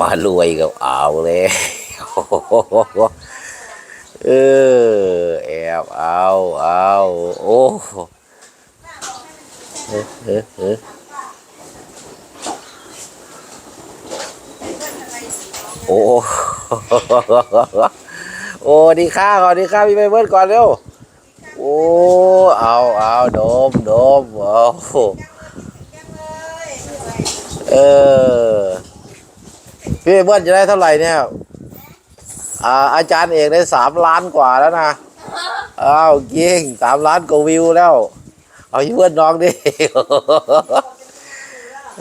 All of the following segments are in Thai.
มารวยกับเอาเลยเออแอบเอาเอาโอ้เออเออเออโอ้โอ้ดีค่าก่อนดีค่าพี่ไปเบิร์ดก่อนเร็วโอ้เอาเอาโดมโดมเอาเออ พี่เบิ้ลจะได้เท่าไหร่เนี่ยอ่าอาจารย์เอกได้สามล้านกว่าแล้วนะอ้าวเก่งสามล้านกว่าวิวแล้ว เอาเพี่เบิ้ลน้องดิ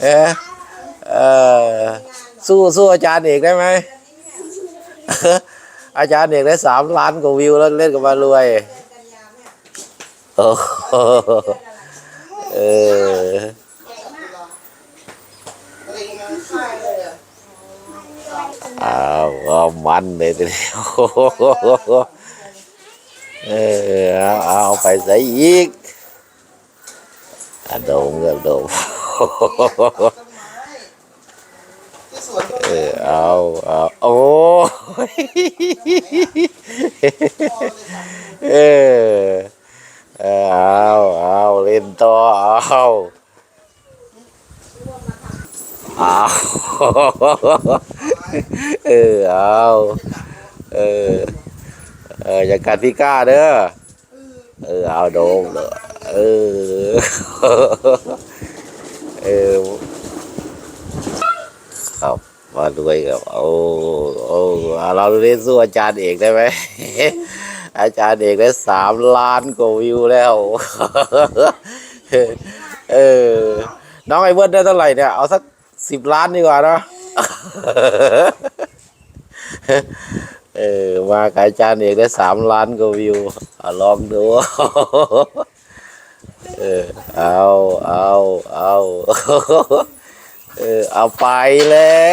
เออเออสู้สู้อาจารย์เอกได้ไหมอาจารย์เอกได้สามล้านกว่าวิวแล้วเล่นกับมารวยโอ้โหเออ อาเอามันเลยทีเดียวเออเอาเอาไปใส่อีกอะโดมกับโดมเออเอาเอาโอ้ยเออเออเอาเอาเล่นต่อเอาเอา เออเอาเออเอออย่ากัดพี่ก้าเด้อเออเอาโดมเด้อเออเออครับมาด้วยครับโอ้โอ้เอาเราเล่นสู้อาจารย์เอกได้ไหมอาจารย์เอกได้สามล้านกว่าวิวแล้ว เออ น้องไอ้เบิร์ดได้เท่าไหร่เนี่ย เอาสักสิบล้านดีกว่าเนอะ เออมากับอาจารย์เอกได้สามล้านกว่าวิวอลองดู เออ เอาเอาเอาเออ เอาไปเลย